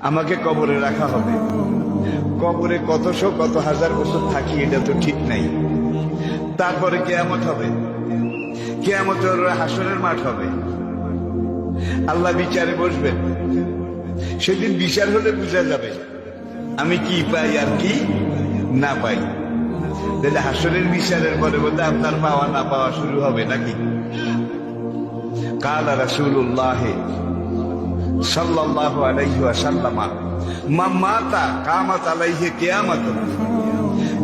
আমাকে কবরে রাখা হবে। কবরে কতশো কত হাজার বছর থাকি, এটা তো ঠিক নাই। তারপরে কেয়ামত হবে। কেয়ামত হাসনের মাঠ হবে। আল্লাহ বিচারে বসবেন। সেদিন বিচার হলে বোঝা যাবে, আমি কি পাই আর কি না পাই। তাহলে হাসনের বিচারের পরে বলতে আপনার পাওয়া না পাওয়া শুরু হবে নাকি? কালা রাসূলুল্লাহ সাল্লাল্লাহু আলাইহি ওয়াসাল্লামা মা মাতা কামাত আলাইহি কিয়ামত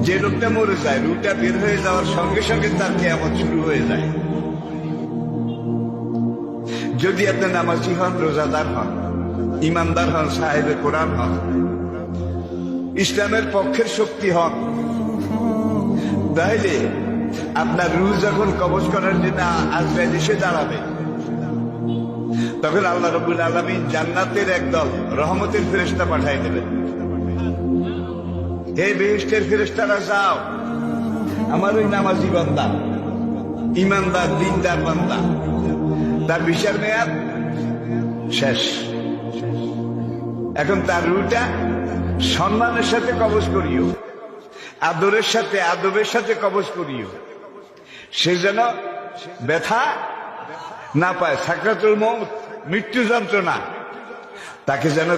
যে লোকটা মরে যায় রুটা বের হয়ে যাওয়ার সঙ্গে সঙ্গে তার কিয়ামত শুরু হয়ে যায়। যদি আপনি নামাজি হন, রোজাদার হন, ইমানদার হন সাহেবের কোরআন হন, ইসলামের পক্ষের শক্তি হন তাহলে আপনার রু যখন কবজ করার জন্য আজরাইল এসে দাঁড়াবে তখন আল্লাহ রবুল আলমী জান্নাতের একদল রহমতের ফেরেস্তা পাঠাই দেবেন হে বেহেস্টের ফেরেস্তারা যাও। আমার ওই নামাজি বান্দা, ইমানদার, দিনদার বান্দা, তার বিচার মেয়াদ শেষ। এখন তার রুটা সম্মানের সাথে কবজ করিও, আদরের সাথে, আদবের সাথে কবজ করিও। সে যেন ব্যথা না পায়, সাকরাতুল মৌত মৃত্যু যন্ত্রণা। তাকে যেন